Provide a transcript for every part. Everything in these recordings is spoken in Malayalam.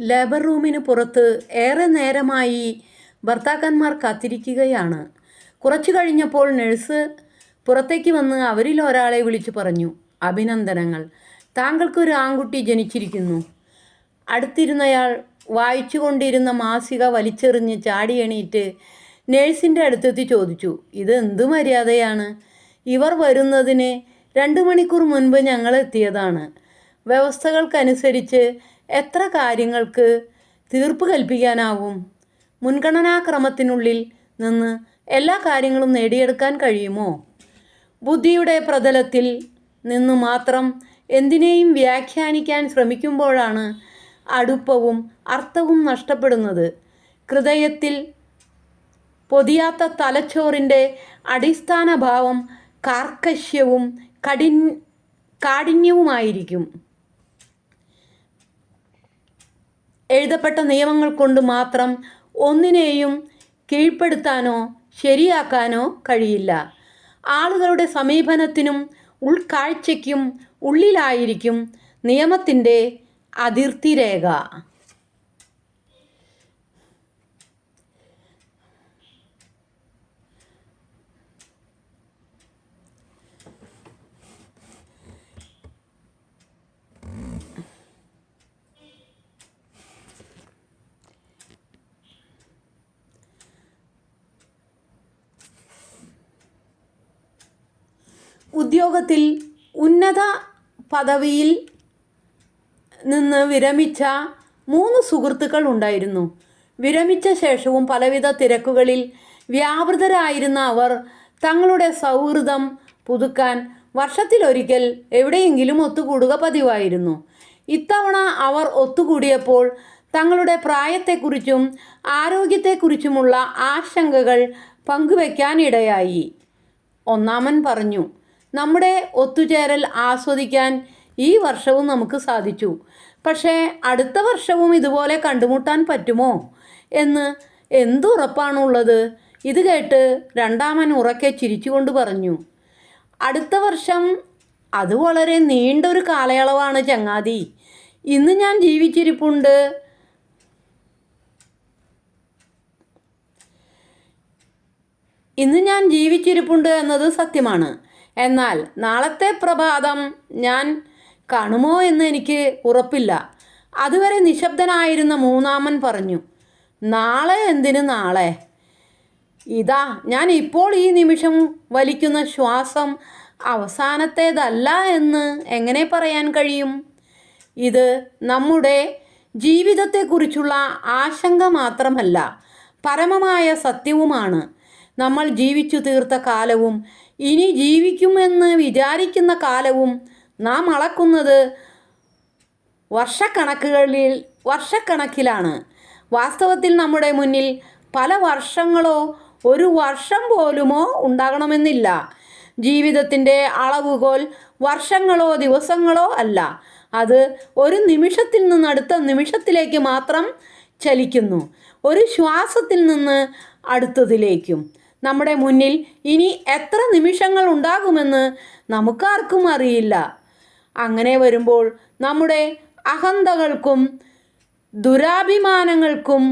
ലേബർ റൂമിന് പുറത്ത് ഏറെ നേരമായി ഭർത്താക്കന്മാർ കാത്തിരിക്കുകയാണ്. കുറച്ചു കഴിഞ്ഞപ്പോൾ നഴ്സ് പുറത്തേക്ക് വന്ന് അവരിൽ ഒരാളെ വിളിച്ചു പറഞ്ഞു അഭിനന്ദനങ്ങൾ. താങ്കൾക്കൊരു ആൺകുട്ടി ജനിച്ചിരിക്കുന്നു. അടുത്തിരുന്നയാൾ വായിച്ചു കൊണ്ടിരുന്ന മാസിക വലിച്ചെറിഞ്ഞ് ചാടി എണീറ്റ് നേഴ്സിന്റെ അടുത്തെത്തി ചോദിച്ചു ഇത് എന്ത് മര്യാദയാണ്? ഇവർ വരുന്നതിന് രണ്ട് മണിക്കൂർ മുൻപ് ഞങ്ങൾ എത്തിയതാണ്. വ്യവസ്ഥകൾക്കനുസരിച്ച് എത്ര കാര്യങ്ങൾക്ക് തീർപ്പ് കൽപ്പിക്കാനാവും? മുൻഗണനാക്രമത്തിനുള്ളിൽ നിന്ന് എല്ലാ കാര്യങ്ങളും നേടിയെടുക്കാൻ കഴിയുമോ? ബുദ്ധിയുടെ പ്രതലത്തിൽ നിന്ന് മാത്രം എന്തിനേയും വ്യാഖ്യാനിക്കാൻ ശ്രമിക്കുമ്പോഴാണ് അടുപ്പവും അർത്ഥവും നഷ്ടപ്പെടുന്നത്. ഹൃദയത്തിൽ പൊതിയാത്ത തലച്ചോറിന്റെ അടിസ്ഥാന ഭാവം കാർക്കശ്യവും കഠിൻ കാഠിന്യവുമായിരിക്കും. എഴുതപ്പെട്ട നിയമങ്ങൾ കൊണ്ട് മാത്രം ഒന്നിനെയും കീഴ്പ്പെടുത്താനോ ശരിയാക്കാനോ കഴിയില്ല. ആളുകളുടെ സമീപനത്തിനും ഉൾക്കാഴ്ചയ്ക്കും ഉള്ളിലായിരിക്കും നിയമത്തിന്റെ അതിർത്തി ഉദ്യോഗത്തിൽ ഉന്നത പദവിയിൽ നിന്ന് വിരമിച്ച മൂന്ന് സുഹൃത്തുക്കൾ ഉണ്ടായിരുന്നു. വിരമിച്ച ശേഷവും പലവിധ തിരക്കുകളിൽ വ്യാപൃതരായിരുന്ന അവർ തങ്ങളുടെ സൗഹൃദം പുതുക്കാൻ വർഷത്തിലൊരിക്കൽ എവിടെയെങ്കിലും ഒത്തുകൂടുക പതിവായിരുന്നു. ഇത്തവണ അവർ ഒത്തുകൂടിയപ്പോൾ തങ്ങളുടെ പ്രായത്തെക്കുറിച്ചും ആരോഗ്യത്തെക്കുറിച്ചുമുള്ള ആശങ്കകൾ പങ്കുവയ്ക്കാനിടയായി ഒന്നാമൻ പറഞ്ഞു നമ്മുടെ ഒത്തുചേരൽ ആസ്വദിക്കാൻ ഈ വർഷവും നമുക്ക് സാധിച്ചു. പക്ഷേ അടുത്ത വർഷവും ഇതുപോലെ കണ്ടുമുട്ടാൻ പറ്റുമോ എന്ന് എന്തുറപ്പാണുള്ളത്? ഇത് കേട്ട് രണ്ടാമൻ ഉറക്കെ ചിരിച്ചുകൊണ്ട് പറഞ്ഞു. അടുത്ത വർഷം അത് വളരെ നീണ്ടൊരു കാലയളവാണ് ചങ്ങാതി. ഇന്ന് ഞാൻ ജീവിച്ചിരിപ്പുണ്ട്. ഇന്ന് ഞാൻ ജീവിച്ചിരിപ്പുണ്ട് എന്നത് സത്യമാണ്. എന്നാൽ നാളത്തെ പ്രഭാതം ഞാൻ കാണുമോ എന്ന് എനിക്ക് ഉറപ്പില്ല. അതുവരെ നിശബ്ദനായിരുന്ന മൂന്നാമൻ പറഞ്ഞു നാളെ എന്തിന് നാളെ? ഇതാ ഞാൻ ഇപ്പോൾ ഈ നിമിഷം വലിക്കുന്ന ശ്വാസം അവസാനത്തേതല്ല എന്ന് എങ്ങനെ പറയാൻ കഴിയും? ഇത് നമ്മുടെ ജീവിതത്തെക്കുറിച്ചുള്ള ആശങ്ക മാത്രമല്ല പരമമായ സത്യവുമാണ്. നമ്മൾ ജീവിച്ചു തീർത്ത കാലവും ഇനി ജീവിക്കുമെന്ന് വിചാരിക്കുന്ന കാലവും നാം അളക്കുന്നത് വർഷക്കണക്കുകളിൽ വർഷക്കണക്കിലാണ്. വാസ്തവത്തിൽ നമ്മുടെ മുന്നിൽ പല വർഷങ്ങളോ ഒരു വർഷം പോലുമോ ഉണ്ടാകണമെന്നില്ല. ജീവിതത്തിന്റെ അളവുകോൽ വർഷങ്ങളോ ദിവസങ്ങളോ അല്ല. അത് ഒരു നിമിഷത്തിൽ നിന്ന് അടുത്ത നിമിഷത്തിലേക്ക് മാത്രം ചലിക്കുന്നു. ഒരു ശ്വാസത്തിൽ നിന്ന് അടുത്തതിലേക്കും. നമ്മുടെ മുന്നിൽ ഇനി എത്ര നിമിഷങ്ങൾ ഉണ്ടാകുമെന്ന് നമുക്കാർക്കും അറിയില്ല. അങ്ങനെ വരുമ്പോൾ നമ്മുടെ അഹന്തകൾക്കും ദുരാഭിമാനങ്ങൾക്കും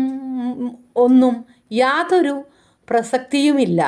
ഒന്നും യാതൊരു പ്രസക്തിയുമില്ല.